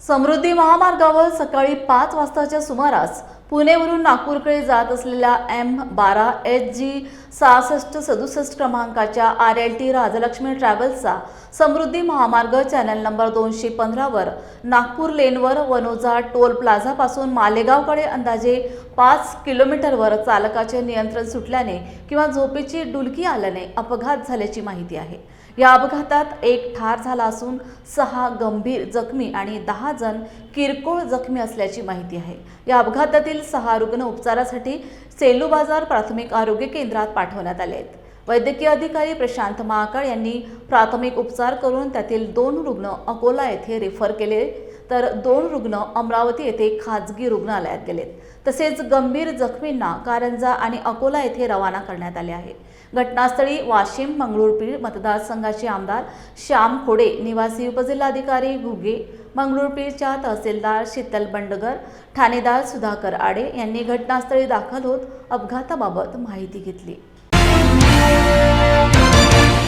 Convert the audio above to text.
समृद्धी महामार्गावर सकाळी पाच वाजताच्या सुमारास पुणेवरून नागपूरकडे जात असलेल्या एम बारा एच जी सहासष्ट सदुसष्ट क्रमांकाच्या आर एल टी राजलक्ष्मी ट्रॅव्हल्सचा समृद्धी महामार्ग चॅनल नंबर दोनशे पंधरावर नागपूर लेनवर वनोजा टोल प्लाझापासून मालेगावकडे अंदाजे पाच किलोमीटरवर चालकाचे नियंत्रण सुटल्याने किंवा झोपेची डुलकी आल्याने अपघात झाल्याची माहिती आहे. या अपघातात एक ठार झाला असून सहा गंभीर जखमी आणि दहा जण किरकोळ जखमी असल्याची माहिती आहे. या अपघातातील सहा रुग्ण उपचारासाठी सेलू बाजार प्राथमिक आरोग्य केंद्रात पाठवण्यात आले आहेत. वैद्यकीय अधिकारी प्रशांत महाकाळ यांनी प्राथमिक उपचार करून त्यातील दोन रुग्ण अकोला येथे रेफर केले. तर दोन रुग्ण अमरावती येथे खाजगी रुग्णालयात गेलेत तसेच गंभीर जखमींना कारंजा आणि अकोला येथे रवाना करण्यात आले आहे. घटनास्थळी वाशिम मंगळूरपीर मतदारसंघाचे आमदार श्याम खोडे निवासी उपजिल्हाधिकारी घुगे मंगळूरपीरच्या तहसीलदार शीतल बंडगर ठाणेदार सुधाकर आडे यांनी घटनास्थळी दाखल होत अपघाताबाबत माहिती घेतली.